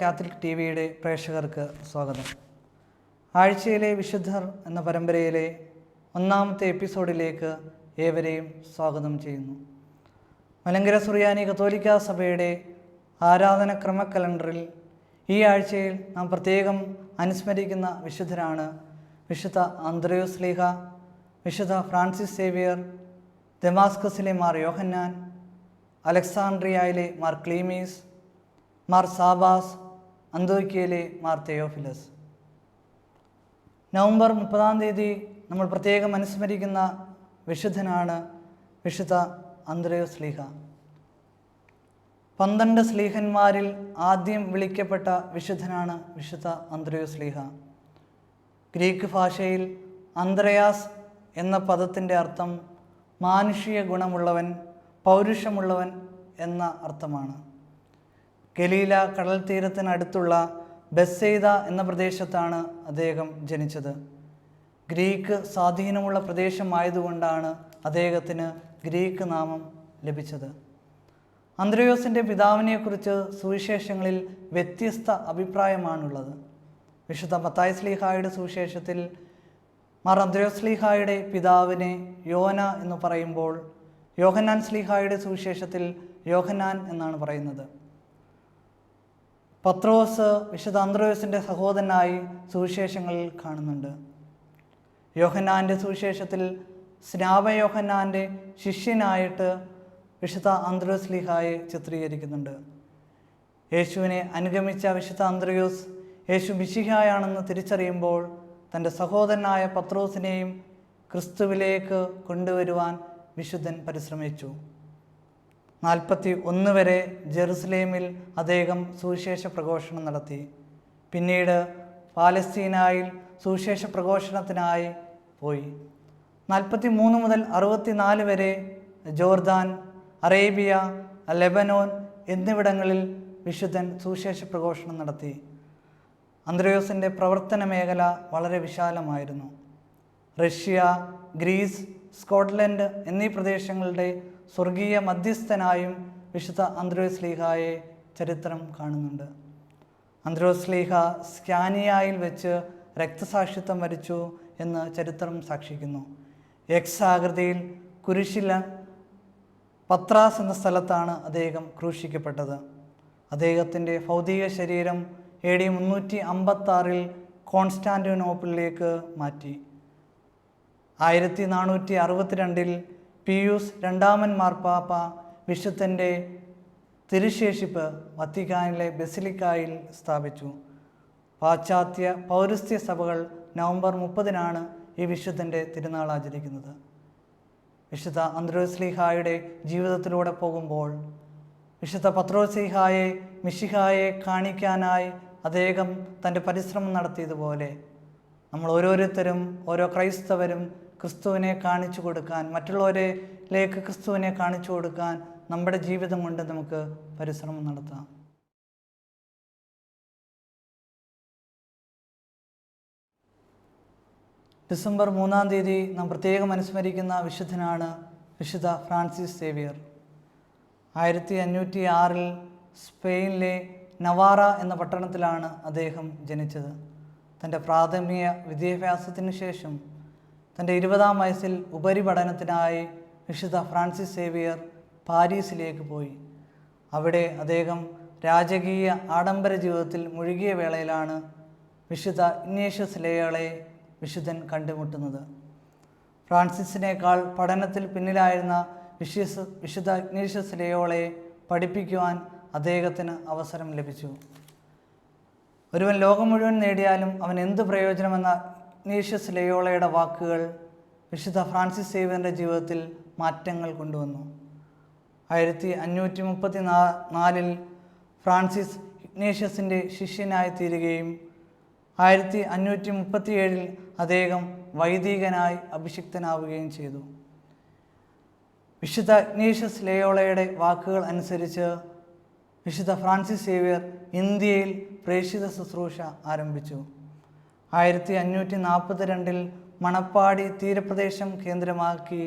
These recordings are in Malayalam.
കാത്തലിക് ടി വിയുടെ പ്രേക്ഷകർക്ക് സ്വാഗതം. ആഴ്ചയിലെ വിശുദ്ധർ എന്ന പരമ്പരയിലെ ഒന്നാമത്തെ എപ്പിസോഡിലേക്ക് ഏവരെയും സ്വാഗതം ചെയ്യുന്നു. മലങ്കര സുറിയാനി കത്തോലിക്ക സഭയുടെ ആരാധനക്രമ കലണ്ടറിൽ ഈ ആഴ്ചയിൽ നാം പ്രത്യേകം അനുസ്മരിക്കുന്ന വിശുദ്ധരാണ് വിശുദ്ധ ആന്ത്രയോസ് ലീഹ വിശുദ്ധ ഫ്രാൻസിസ് സേവിയർ ദമാസ്കസിലെ മാർ യോഹന്നാൻ അലക്സാണ്ട്രിയയിലെ മാർ ക്ലീമീസ് മാർ സാബാസ് അന്തോക്കിയയിലെ മാർ തെയോഫിലസ്. നവംബർ മുപ്പതാം തീയതി നമ്മൾ പ്രത്യേകം അനുസ്മരിക്കുന്ന വിശുദ്ധനാണ് വിശുദ്ധ അന്ത്രയോ സ്ലീഹ. പന്ത്രണ്ട് സ്ലീഹന്മാരിൽ ആദ്യം വിളിക്കപ്പെട്ട വിശുദ്ധനാണ് വിശുദ്ധ അന്ത്രയോ സ്ലീഹ. ഗ്രീക്ക് ഭാഷയിൽ അന്ത്രയാസ് എന്ന പദത്തിന്റെ അർത്ഥം മാനുഷിക ഗുണമുള്ളവൻ പൗരുഷമുള്ളവൻ എന്ന അർത്ഥമാണ്. ഗലീല കടൽ തീരത്തിനടുത്തുള്ള ബെസ്സെയ്ത എന്ന പ്രദേശത്താണ് അദ്ദേഹം ജനിച്ചത്. ഗ്രീക്ക് സ്വാധീനമുള്ള പ്രദേശമായതുകൊണ്ടാണ് അദ്ദേഹത്തിന് ഗ്രീക്ക് നാമം ലഭിച്ചത്. അന്ത്രയോസിന്റെ പിതാവിനെക്കുറിച്ച് സുവിശേഷങ്ങളിൽ വ്യത്യസ്ത അഭിപ്രായമാണുള്ളത്. വിശുദ്ധ മത്തായ സ്ലീഹായുടെ സുവിശേഷത്തിൽ മാർ അന്ത്രയോസ് സ്ലീഹായുടെ പിതാവിനെ യോന എന്ന് പറയുമ്പോൾ യോഹന്നാൻ സ്ലീഹായുടെ സുവിശേഷത്തിൽ യോഹന്നാൻ എന്നാണ് പറയുന്നത്. പത്രോസ് വിശുദ്ധ അന്ത്രോസിന്റെ സഹോദരനായി സുവിശേഷങ്ങളിൽ കാണുന്നുണ്ട്. യോഹന്നാന്റെ സുവിശേഷത്തിൽ സ്നാവ യോഹന്നാന്റെ ശിഷ്യനായിട്ട് വിശുദ്ധ അന്ത്രോസ് ലിഹായെ ചിത്രീകരിക്കുന്നുണ്ട്. യേശുവിനെ അനുഗമിച്ച വിശുദ്ധ അന്ത്രയോസ് യേശു മിശിഹായാണെന്ന് തിരിച്ചറിയുമ്പോൾ തന്റെ സഹോദരനായ പത്രോസിനെയും ക്രിസ്തുവിലേക്ക് കൊണ്ടുവരുവാൻ വിശുദ്ധൻ പരിശ്രമിച്ചു. നാൽപ്പത്തി ഒന്ന് വരെ ജെറുസലേമിൽ അദ്ദേഹം സുവിശേഷ പ്രഘോഷണം നടത്തി. പിന്നീട് പാലസ്തീനായിൽ സുവിശേഷ പ്രഘോഷണത്തിനായി പോയി. നാൽപ്പത്തി മൂന്ന് മുതൽ അറുപത്തിനാല് വരെ ജോർദാൻ അറേബ്യ ലെബനോൻ എന്നിവിടങ്ങളിൽ വിശുദ്ധൻ സുവിശേഷ പ്രഘോഷണം നടത്തി. അന്ത്രയോസിന്റെ പ്രവർത്തന മേഖല വളരെ വിശാലമായിരുന്നു. റഷ്യ ഗ്രീസ് സ്കോട്ട്ലൻഡ് എന്നീ പ്രദേശങ്ങളുടെ സ്വർഗീയ മധ്യസ്ഥനായും വിശുദ്ധ അന്ത്രോസ് ലീഹായെ ചരിത്രം കാണുന്നുണ്ട്. അന്ത്രോസ് ലീഹ സ്കാനിയായിൽ വെച്ച് രക്തസാക്ഷിത്വം വരിച്ചു എന്ന് ചരിത്രം സാക്ഷിക്കുന്നു. എക്സ് ആകൃതിയിൽ കുരിശില പത്രാസ് എന്ന സ്ഥലത്താണ് അദ്ദേഹം ക്രൂശിക്കപ്പെട്ടത്. അദ്ദേഹത്തിന്റെ ഭൗതിക ശരീരം എ ഡി മുന്നൂറ്റി അമ്പത്താറിൽ കോൺസ്റ്റാന്റിനോപ്പിളിലേക്ക് മാറ്റി. ആയിരത്തി നാനൂറ്റി അറുപത്തിരണ്ടിൽ പിയൂസ് രണ്ടാമൻ മാർപ്പാപ്പ വിശുദ്ധന്റെ തിരുശേഷിപ്പ് വത്തിക്കാനിലെ ബെസിലിക്കായിൽ സ്ഥാപിച്ചു. പാശ്ചാത്യ പൗരസ്ത്യ സഭകൾ നവംബർ മുപ്പതിനാണ് ഈ വിശുദ്ധന്റെ തിരുനാൾ ആചരിക്കുന്നത്. വിശുദ്ധ അന്ത്രോസ്ലിഹായുടെ ജീവിതത്തിലൂടെ പോകുമ്പോൾ വിശുദ്ധ പത്രോസ്ലിഹായെ മിഷിഹായെ കാണിക്കാനായി അദ്ദേഹം തന്റെ പരിശ്രമം നടത്തിയതുപോലെ നമ്മൾ ഓരോരുത്തരും ഓരോ ക്രൈസ്തവരും ക്രിസ്തുവിനെ കാണിച്ചു കൊടുക്കാൻ മറ്റുള്ളവരിലേക്ക് ക്രിസ്തുവിനെ കാണിച്ചു കൊടുക്കാൻ നമ്മുടെ ജീവിതം കൊണ്ട് നമുക്ക് പരിശ്രമം നടത്താം. ഡിസംബർ മൂന്നാം തീയതി നാം പ്രത്യേകം അനുസ്മരിക്കുന്ന വിശുദ്ധനാണ് വിശുദ്ധ ഫ്രാൻസിസ് സേവിയർ. ആയിരത്തി അഞ്ഞൂറ്റി ആറിൽ സ്പെയിനിലെ നവാറ എന്ന പട്ടണത്തിലാണ് അദ്ദേഹം ജനിച്ചത്. തന്റെ പ്രാഥമിക വിദ്യാഭ്യാസത്തിന് ശേഷം തന്റെ ഇരുപതാം വയസ്സിൽ ഉപരിപഠനത്തിനായി വിശുദ്ധ ഫ്രാൻസിസ് സേവിയർ പാരീസിലേക്ക് പോയി. അവിടെ അദ്ദേഹം രാജകീയ ആഡംബര ജീവിതത്തിൽ മുഴുകിയ വേളയിലാണ് വിശുദ്ധ ഇഗ്നേഷ്യസ് ലേയളെ വിശുദ്ധൻ കണ്ടുമുട്ടുന്നത്. ഫ്രാൻസിസിനേക്കാൾ പഠനത്തിൽ പിന്നിലായിരുന്ന വിശ്വസ് വിശുദ്ധ ഇഗ്നേഷ്യസ് ലേയോളെ പഠിപ്പിക്കുവാൻ അദ്ദേഹത്തിന് അവസരം ലഭിച്ചു. ഒരുവൻ ലോകം മുഴുവൻ നേടിയാലും അവൻ എന്ത് പ്രയോജനമെന്ന ഇഗ്നേഷ്യസ് ലയോളയുടെ വാക്കുകൾ വിശുദ്ധ ഫ്രാൻസിസ് സേവിയറിന്റെ ജീവിതത്തിൽ മാറ്റങ്ങൾ കൊണ്ടുവന്നു. ആയിരത്തി അഞ്ഞൂറ്റി മുപ്പത്തി നാ നാലിൽ ഫ്രാൻസിസ് ഇഗ്നേഷ്യസിന്റെ ശിഷ്യനായി തീരുകയും ആയിരത്തി അഞ്ഞൂറ്റി മുപ്പത്തിയേഴിൽ അദ്ദേഹം വൈദികനായി അഭിഷിക്തനാവുകയും ചെയ്തു. വിശുദ്ധ ഇഗ്നേഷ്യസ് ലയോളയുടെ വാക്കുകൾ അനുസരിച്ച് വിശുദ്ധ ഫ്രാൻസിസ് സേവ്യർ ഇന്ത്യയിൽ പ്രേക്ഷിത ശുശ്രൂഷ ആരംഭിച്ചു. ആയിരത്തി അഞ്ഞൂറ്റി നാൽപ്പത്തി രണ്ടിൽ മണപ്പാടി തീരപ്രദേശം കേന്ദ്രമാക്കി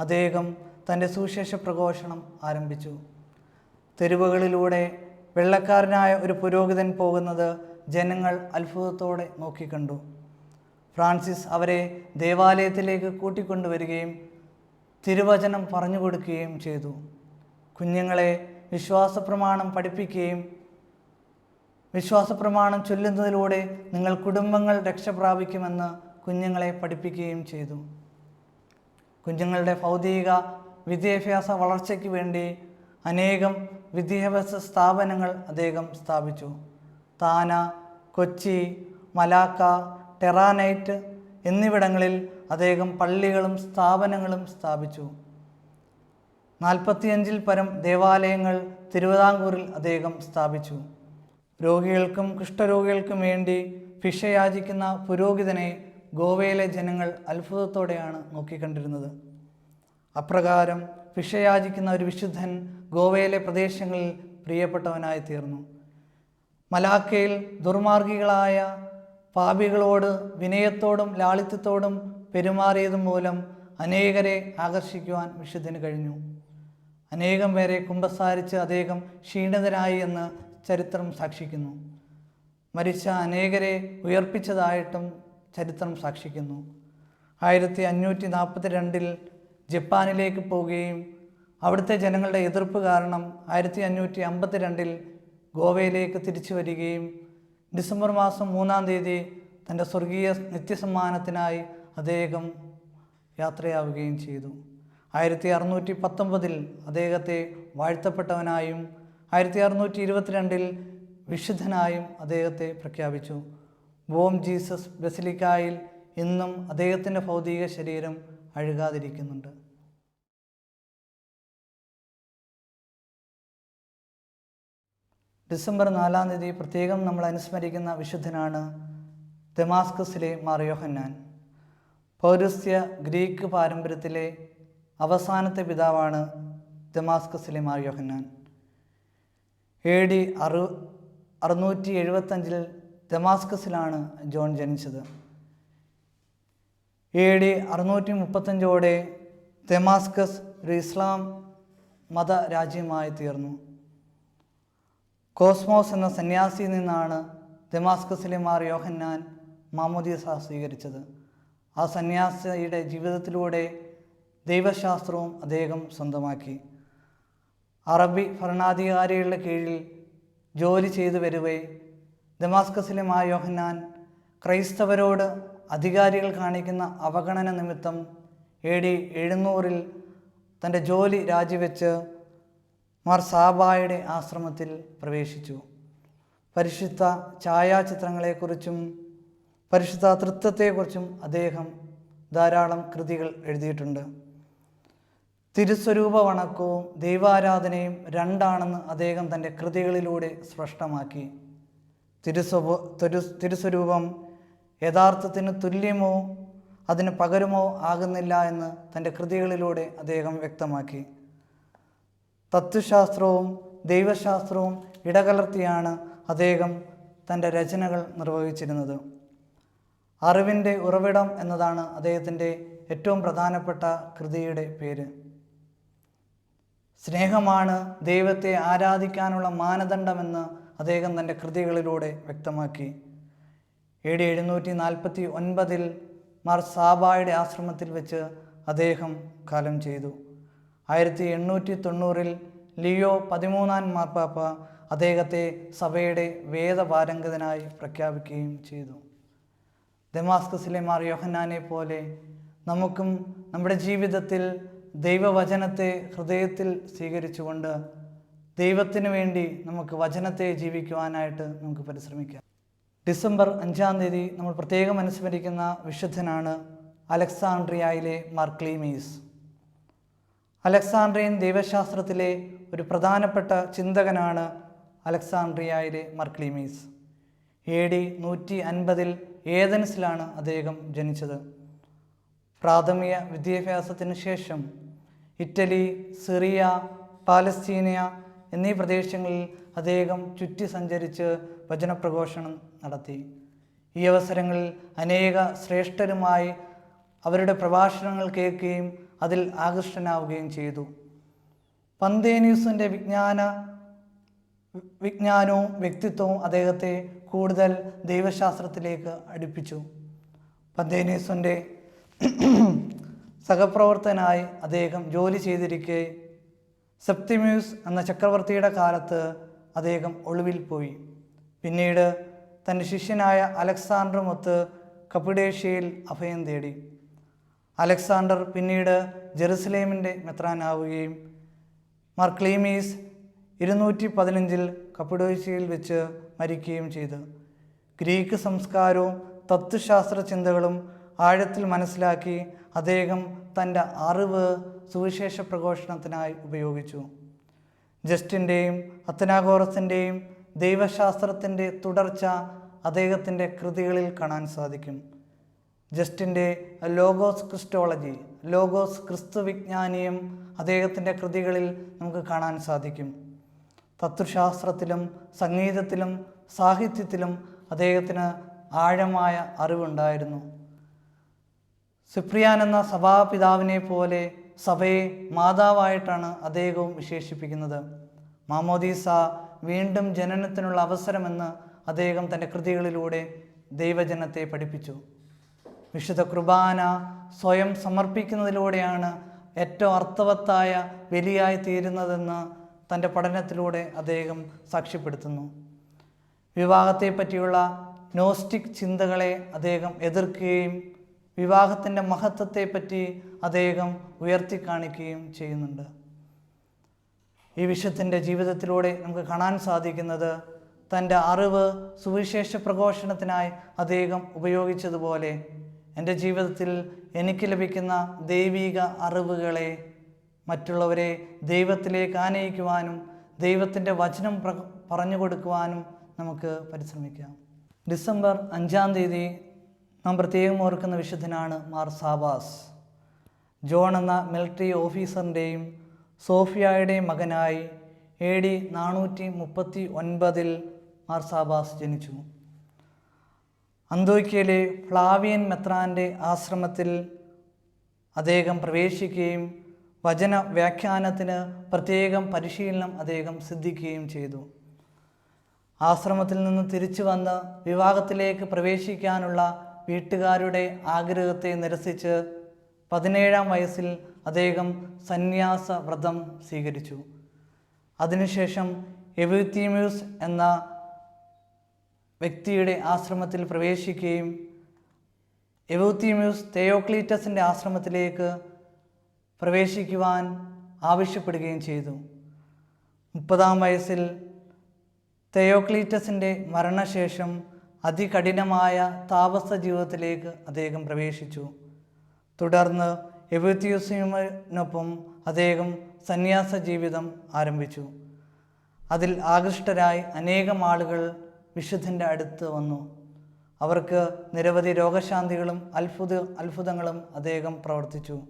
അദ്ദേഹം തന്റെ സുവിശേഷ പ്രഘോഷണം ആരംഭിച്ചു. തെരുവുകളിലൂടെ വെള്ളക്കാരനായ ഒരു പുരോഹിതൻ പോകുന്നത് ജനങ്ങൾ അത്ഭുതത്തോടെ നോക്കിക്കണ്ടു. ഫ്രാൻസിസ് അവരെ ദേവാലയത്തിലേക്ക് കൂട്ടിക്കൊണ്ടുവരികയും തിരുവചനം പറഞ്ഞു കൊടുക്കുകയും ചെയ്തു. കുഞ്ഞുങ്ങളെ വിശ്വാസപ്രമാണം പഠിപ്പിക്കുകയും വിശ്വാസപ്രമാണം ചൊല്ലുന്നതിലൂടെ നിങ്ങൾ കുടുംബങ്ങൾ രക്ഷപ്രാപിക്കുമെന്ന് കുഞ്ഞുങ്ങളെ പഠിപ്പിക്കുകയും ചെയ്തു. കുഞ്ഞുങ്ങളുടെ ഭൗതിക വിദ്യാഭ്യാസ വളർച്ചയ്ക്ക് വേണ്ടി അനേകം വിദ്യാഭ്യാസ സ്ഥാപനങ്ങൾ അദ്ദേഹം സ്ഥാപിച്ചു. താന കൊച്ചി മലാക്ക ടെറാനൈറ്റ് എന്നിവിടങ്ങളിൽ അദ്ദേഹം പള്ളികളും സ്ഥാപനങ്ങളും സ്ഥാപിച്ചു. നാൽപ്പത്തിയഞ്ചിൽ പരം ദേവാലയങ്ങൾ തിരുവിതാംകൂറിൽ അദ്ദേഹം സ്ഥാപിച്ചു. രോഗികൾക്കും കുഷ്ഠരോഗികൾക്കും വേണ്ടി ഭിക്ഷ യാചിക്കുന്ന പുരോഹിതനെ ഗോവയിലെ ജനങ്ങൾ അത്ഭുതത്തോടെയാണ് നോക്കിക്കണ്ടിരുന്നത്. അപ്രകാരം ഭിക്ഷ യാചിക്കുന്ന ഒരു വിശുദ്ധൻ ഗോവയിലെ പ്രദേശങ്ങളിൽ പ്രിയപ്പെട്ടവനായി തീർന്നു മലാക്കയിൽ ദുർമാർഗികളായ പാപികളോട് വിനയത്തോടും ലാളിത്യത്തോടും പെരുമാറിയതും മൂലം അനേകരെ ആകർഷിക്കുവാൻ വിശുദ്ധന് കഴിഞ്ഞു. അനേകം പേരെ കുമ്പസാരിച്ച് അദ്ദേഹം ക്ഷീണിതനായി എന്ന് ചരിത്രം സാക്ഷിക്കുന്നു. മരിച്ച അനേകരെ ഉയർപ്പിച്ചതായിട്ടും ചരിത്രം സാക്ഷിക്കുന്നു. ആയിരത്തി അഞ്ഞൂറ്റി നാൽപ്പത്തി രണ്ടിൽ ജപ്പാനിലേക്ക് പോവുകയും അവിടുത്തെ ജനങ്ങളുടെ എതിർപ്പ് കാരണം ആയിരത്തി അഞ്ഞൂറ്റി അമ്പത്തി രണ്ടിൽ ഗോവയിലേക്ക് തിരിച്ചു വരികയും ഡിസംബർ മാസം മൂന്നാം തീയതി തന്റെ സ്വർഗീയ നിത്യസമ്മാനത്തിനായി അദ്ദേഹം യാത്രയാവുകയും ചെയ്തു. ആയിരത്തി അറുന്നൂറ്റി പത്തൊമ്പതിൽ അദ്ദേഹത്തെ വാഴ്ത്തപ്പെട്ടവനായും ആയിരത്തി അറുന്നൂറ്റി ഇരുപത്തിരണ്ടിൽ വിശുദ്ധനായും അദ്ദേഹത്തെ പ്രഖ്യാപിച്ചു. ബോം ജീസസ് ബസിലിക്കായിൽ ഇന്നും അദ്ദേഹത്തിന്റെ ഭൗതിക ശരീരം അഴുകാതിരിക്കുന്നുണ്ട്. ഡിസംബർ നാലാം തീയതി പ്രത്യേകം നമ്മൾ അനുസ്മരിക്കുന്ന വിശുദ്ധനാണ് ദമാസ്കസിലെ മാറിയോഹന്നാൻ പൗരസ്ത്യ ഗ്രീക്ക് പാരമ്പര്യത്തിലെ അവസാനത്തെ പിതാവാണ് ദമാസ്കസിലെ മാറിയോഹന്നാൻ എ ഡി അറു അറുന്നൂറ്റി എഴുപത്തഞ്ചിൽ ദമാസ്കസിലാണ് ജോൺ ജനിച്ചത്. എ ഡി അറുന്നൂറ്റി മുപ്പത്തഞ്ചോടെ ദമാസ്കസ് ഒരു ഇസ്ലാം മത രാജ്യമായി തീർന്നു. കോസ്മോസ് എന്ന സന്യാസിയിൽ നിന്നാണ് ദമാസ്കസിലെ മാർ യോഹന്നാൻ മാമോദീസ സ്വീകരിച്ചത്. ആ സന്യാസിയുടെ ജീവിതത്തിലൂടെ ദൈവശാസ്ത്രവും അദ്ദേഹം സ്വന്തമാക്കി. അറബി ഭരണാധികാരികളുടെ കീഴിൽ ജോലി ചെയ്തു വരവേ. ദമാസ്കസിലെ മാ യോഹന്നാൻ ക്രൈസ്തവരോട് അധികാരികൾ കാണിക്കുന്ന അവഗണന നിമിത്തം എ ഡി എഴുന്നൂറിൽ തന്റെ ജോലി രാജിവെച്ച് മാർ സാബായുടെ ആശ്രമത്തിൽ പ്രവേശിച്ചു. പരിശുദ്ധ ഛായാചിത്രങ്ങളെക്കുറിച്ചും പരിശുദ്ധ തൃത്വത്തെക്കുറിച്ചും അദ്ദേഹം ധാരാളം കൃതികൾ എഴുതിയിട്ടുണ്ട്. തിരുസ്വരൂപ വണക്കവും ദൈവാരാധനയും രണ്ടാണെന്ന് അദ്ദേഹം തന്റെ കൃതികളിലൂടെ സ്പഷ്ടമാക്കി. തിരുസ്വ തിരു തിരുസ്വരൂപം യഥാർത്ഥത്തിന് തുല്യമോ അതിന് പകരമോ ആകുന്നില്ല എന്ന് തന്റെ കൃതികളിലൂടെ അദ്ദേഹം വ്യക്തമാക്കി. തത്വശാസ്ത്രവും ദൈവശാസ്ത്രവും ഇടകലർത്തിയാണ് അദ്ദേഹം തന്റെ രചനകൾ നിർവഹിച്ചിരുന്നത്. അറിവിന്റെ ഉറവിടം എന്നതാണ് അദ്ദേഹത്തിന്റെ ഏറ്റവും പ്രധാനപ്പെട്ട കൃതിയുടെ പേര്. സ്നേഹമാണ് ദൈവത്തെ ആരാധിക്കാനുള്ള മാനദണ്ഡമെന്ന് അദ്ദേഹം തന്റെ കൃതികളിലൂടെ വ്യക്തമാക്കി. എ ഡി എഴുന്നൂറ്റി നാൽപ്പത്തി ഒൻപതിൽ മാർ സാബായുടെ ആശ്രമത്തിൽ വെച്ച് അദ്ദേഹം കാലം ചെയ്തു. ആയിരത്തി എണ്ണൂറ്റി തൊണ്ണൂറിൽ ലിയോ പതിമൂന്നാം മാർപ്പാപ്പ അദ്ദേഹത്തെ സഭയുടെ വേദപാരംഗതനായി പ്രഖ്യാപിക്കുകയും ചെയ്തു. ദമാസ്കസിലെ മാർ യോഹന്നാനെ പോലെ നമുക്കും നമ്മുടെ ജീവിതത്തിൽ ദൈവവചനത്തെ ഹൃദയത്തിൽ സ്വീകരിച്ചുകൊണ്ട് ദൈവത്തിന് വേണ്ടി നമുക്ക് വചനത്തെ ജീവിക്കുവാനായിട്ട് നമുക്ക് പരിശ്രമിക്കാം. ഡിസംബർ അഞ്ചാം തീയതി നമ്മൾ പ്രത്യേകം അനുസ്മരിക്കുന്ന വിശുദ്ധനാണ് അലക്സാണ്ട്രിയയിലെ മാർക്ലീമീസ്. അലക്സാണ്ട്രിയൻ ദൈവശാസ്ത്രത്തിലെ ഒരു പ്രധാനപ്പെട്ട ചിന്തകനാണ് അലക്സാണ്ട്രിയയിലെ മർക്ലീമീസ്. എ ഡി നൂറ്റി അൻപതിൽ ഏതൻസിലാണ് അദ്ദേഹം ജനിച്ചത്? പ്രാഥമിക വിദ്യാഭ്യാസത്തിന് ശേഷം ഇറ്റലി സിറിയ പാലസ്തീനിയ എന്നീ പ്രദേശങ്ങളിൽ അദ്ദേഹം ചുറ്റി സഞ്ചരിച്ച് വചനപ്രഘോഷണം നടത്തി. ഈ അവസരങ്ങളിൽ അനേക ശ്രേഷ്ഠരുമായി അവരുടെ പ്രഭാഷണങ്ങൾ കേൾക്കുകയും അതിൽ ആകൃഷ്ടനാവുകയും ചെയ്തു. പന്തേനീസിന്റെ വിജ്ഞാന വിജ്ഞാനവും വ്യക്തിത്വവും അദ്ദേഹത്തെ കൂടുതൽ ദൈവശാസ്ത്രത്തിലേക്ക് അടുപ്പിച്ചു. പന്തേനീസിന്റെ സഹപ്രവർത്തനായി അദ്ദേഹം ജോലി ചെയ്തിരിക്കെ സെപ്തിമ്യൂസ് എന്ന ചക്രവർത്തിയുടെ കാലത്ത് അദ്ദേഹം ഒളിവിൽ പോയി. പിന്നീട് തന്റെ ശിഷ്യനായ അലക്സാണ്ടറുമൊത്ത് കപ്പിഡേഷ്യയിൽ അഭയം തേടി. അലക്സാണ്ടർ പിന്നീട് ജെറുസലേമിന്റെ മെത്രാനാവുകയും മർക്ലീമീസ് ഇരുന്നൂറ്റി പതിനഞ്ചിൽ കപ്പിഡോഷ്യയിൽ വെച്ച് മരിക്കുകയും ചെയ്തു. ഗ്രീക്ക് സംസ്കാരവും തത്വശാസ്ത്ര ചിന്തകളും ആഴത്തിൽ മനസ്സിലാക്കി അദ്ദേഹം തന്റെ അറിവ് സുവിശേഷ പ്രഘോഷണത്തിനായി ഉപയോഗിച്ചു. ജസ്റ്റിന്റെയും അത്തനാഗോറസിന്റെയും ദൈവശാസ്ത്രത്തിന്റെ തുടർച്ച അദ്ദേഹത്തിന്റെ കൃതികളിൽ കാണാൻ സാധിക്കും. ജസ്റ്റിന്റെ ലോഗോസ് ക്രിസ്റ്റോളജി ലോഗോസ് ക്രിസ്തു വിജ്ഞാനിയും അദ്ദേഹത്തിന്റെ കൃതികളിൽ നമുക്ക് കാണാൻ സാധിക്കും. തത്വശാസ്ത്രത്തിലും സംഗീതത്തിലും സാഹിത്യത്തിലും അദ്ദേഹത്തിന് ആഴമായ അറിവുണ്ടായിരുന്നു. സിപ്രിയാൻ എന്ന സഭാപിതാവിനെ പോലെ സഭയെ മാതാവായിട്ടാണ് അദ്ദേഹവും വിശേഷിപ്പിക്കുന്നത്. മാമോദീസ വീണ്ടും ജനനത്തിനുള്ള അവസരമെന്ന് അദ്ദേഹം തന്റെ കൃതികളിലൂടെ ദൈവജനത്തെ പഠിപ്പിച്ചു. വിശുദ്ധ കുർബാന സ്വയം സമർപ്പിക്കുന്നതിലൂടെയാണ് ഏറ്റവും അർത്ഥവത്തായ ബലിയായി തീരുന്നതെന്ന് തന്റെ പഠനത്തിലൂടെ അദ്ദേഹം സാക്ഷ്യപ്പെടുത്തുന്നു. വിവാഹത്തെ പറ്റിയുള്ള നോസ്റ്റിക് ചിന്തകളെ അദ്ദേഹം എതിർക്കുകയും വിവാഹത്തിന്റെ മഹത്വത്തെപ്പറ്റി അദ്ദേഹം ഉയർത്തിക്കാണിക്കുകയും ചെയ്യുന്നുണ്ട്. ഈ വിശുദ്ധന്റെ ജീവിതത്തിലൂടെ നമുക്ക് കാണാൻ സാധിക്കുന്നത് തന്റെ അറിവ് സുവിശേഷ പ്രഘോഷണത്തിനായി അദ്ദേഹം ഉപയോഗിച്ചതുപോലെ എന്റെ ജീവിതത്തിൽ എനിക്ക് ലഭിക്കുന്ന ദൈവിക അറിവുകളെ മറ്റുള്ളവരെ ദൈവത്തിലേക്ക് ആനയിക്കുവാനും ദൈവത്തിന്റെ വചനം പ്ര പറഞ്ഞു കൊടുക്കുവാനും നമുക്ക് പരിശ്രമിക്കാം. ഡിസംബർ അഞ്ചാം തീയതി നാം പ്രത്യേകം ഓർക്കുന്ന വിശുദ്ധനാണ് മാർ സാബാസ്. ജോൺ എന്ന മിലിറ്ററി ഓഫീസറിന്റെയും സോഫിയായുടെയും മകനായി എ ഡി നാനൂറ്റി മുപ്പത്തി ഒൻപതിൽ മാർ സാബാസ് ജനിച്ചു. അന്തോക്കിയയിലെ ഫ്ലാവിയൻ മെത്രാന്റെ ആശ്രമത്തിൽ അദ്ദേഹം പ്രവേശിക്കുകയും വചന വ്യാഖ്യാനത്തിന് പ്രത്യേകം പരിശീലനം അദ്ദേഹം സിദ്ധിക്കുകയും ചെയ്തു. ആശ്രമത്തിൽ നിന്ന് തിരിച്ചു വന്ന് വിവാഹത്തിലേക്ക് പ്രവേശിക്കാനുള്ള വീട്ടുകാരുടെ ആഗ്രഹത്തെ നിരസിച്ച് പതിനേഴാം വയസ്സിൽ അദ്ദേഹം സന്യാസ വ്രതം സ്വീകരിച്ചു. അതിനുശേഷം എവിത്തീമ്യൂസ് എന്ന വ്യക്തിയുടെ ആശ്രമത്തിൽ പ്രവേശിക്കുകയും എവൂത്തിമ്യൂസ് തെയോക്ലീറ്റസിന്റെ ആശ്രമത്തിലേക്ക് പ്രവേശിക്കുവാൻ ആവശ്യപ്പെടുകയും ചെയ്തു. മുപ്പതാം വയസ്സിൽ തെയോക്ലീറ്റസിന്റെ മരണശേഷം അതികഠിനമായ താപസ ജീവിതത്തിലേക്ക് അദ്ദേഹം പ്രവേശിച്ചു. തുടർന്ന് എവത്യൂസിനൊപ്പം അദ്ദേഹം സന്യാസ ജീവിതം ആരംഭിച്ചു. അതിൽ ആകൃഷ്ടരായി അനേകം ആളുകൾ വിശുദ്ധന്റെ അടുത്ത് വന്നു. അവർക്ക് നിരവധി രോഗശാന്തികളും അത്ഭുത അത്ഭുതങ്ങളും അദ്ദേഹം പ്രവർത്തിച്ചു.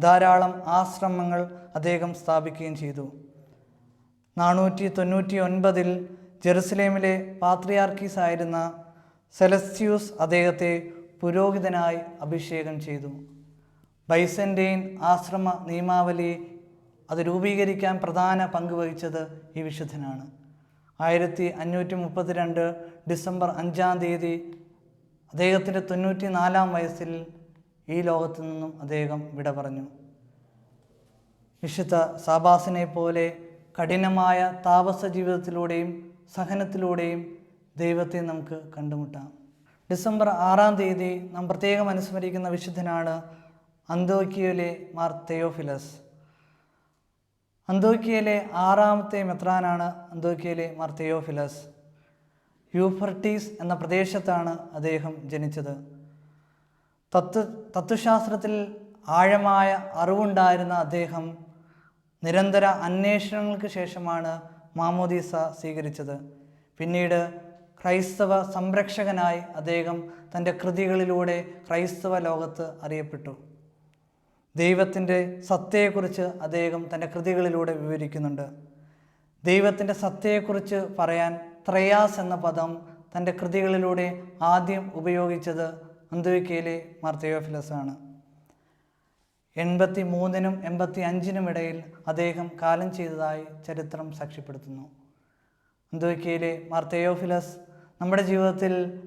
ധാരാളം ആശ്രമങ്ങൾ അദ്ദേഹം സ്ഥാപിക്കുകയും ചെയ്തു. നാനൂറ്റി തൊണ്ണൂറ്റി ഒൻപതിൽ ജെറുസലേമിലെ പാത്രിയാർക്കീസ് ആയിരുന്ന സെലസ്റ്റിയൂസ് അദ്ദേഹത്തെ പുരോഹിതനായി അഭിഷേകം ചെയ്തു. ബൈസന്റെയിൻ ആശ്രമ നിയമാവലി അത് രൂപീകരിക്കാൻ പ്രധാന പങ്ക് വഹിച്ചത് ഈ വിശുദ്ധനാണ്. ആയിരത്തി അഞ്ഞൂറ്റി മുപ്പത്തിരണ്ട് ഡിസംബർ അഞ്ചാം തീയതി അദ്ദേഹത്തിന്റെ തൊണ്ണൂറ്റി നാലാം വയസ്സിൽ ഈ ലോകത്തു നിന്നും അദ്ദേഹം വിട പറഞ്ഞു. വിശുദ്ധ സാബാസിനെ പോലെ കഠിനമായ താപസ ജീവിതത്തിലൂടെയും സഹനത്തിലൂടെയും ദൈവത്തെ നമുക്ക് കണ്ടുമുട്ടാം. ഡിസംബർ ആറാം തീയതി നാം പ്രത്യേകം അനുസ്മരിക്കുന്ന വിശുദ്ധനാണ് അന്തോക്കിയയിലെ മാർ തെയോഫിലസ്. അന്തോക്കിയയിലെ ആറാമത്തെ മെത്രാനാണ് അന്തോക്കിയയിലെ മാർ തെയോഫിലസ്. യൂഫർട്ടീസ് എന്ന പ്രദേശത്താണ് അദ്ദേഹം ജനിച്ചത്. തത്വ തത്വശാസ്ത്രത്തിൽ ആഴമായ അറിവുണ്ടായിരുന്ന അദ്ദേഹം നിരന്തര അന്വേഷണങ്ങൾക്ക് ശേഷമാണ് മാമോദീസ സ്വീകരിച്ചത്. പിന്നീട് ക്രൈസ്തവ സംരക്ഷകനായി അദ്ദേഹം തന്റെ കൃതികളിലൂടെ ക്രൈസ്തവ ലോകത്ത് അറിയപ്പെട്ടു. ദൈവത്തിന്റെ സത്യയെക്കുറിച്ച് അദ്ദേഹം തന്റെ കൃതികളിലൂടെ വിവരിക്കുന്നുണ്ട്. ദൈവത്തിന്റെ സത്യയെക്കുറിച്ച് പറയാൻ ത്രയാസ് എന്ന പദം തന്റെ കൃതികളിലൂടെ ആദ്യം ഉപയോഗിച്ചത് അന്തുവിക്കയിലെ മാർത്തയോഫിലസ് ആണ്. എൺപത്തി മൂന്നിനും എൺപത്തി അഞ്ചിനും ഇടയിൽ അദ്ദേഹം കാലം ചെയ്തതായി ചരിത്രം സാക്ഷ്യപ്പെടുത്തുന്നു. അന്തോക്കിയയിലെ മാർത്തേയോഫിലസ് നമ്മുടെ ജീവിതത്തിൽ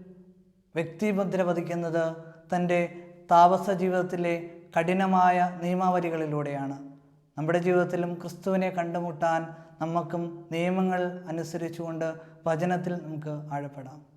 വ്യക്തിമുദ്ര പതിക്കുന്നത് തന്റെ താപസ ജീവിതത്തിലെ കഠിനമായ നിയമാവലികളിലൂടെയാണ്. നമ്മുടെ ജീവിതത്തിലും ക്രിസ്തുവിനെ കണ്ടുമുട്ടാൻ നമുക്കും നിയമങ്ങൾ അനുസരിച്ചുകൊണ്ട് ഭജനത്തിൽ നമുക്ക് ആഴപ്പെടാം.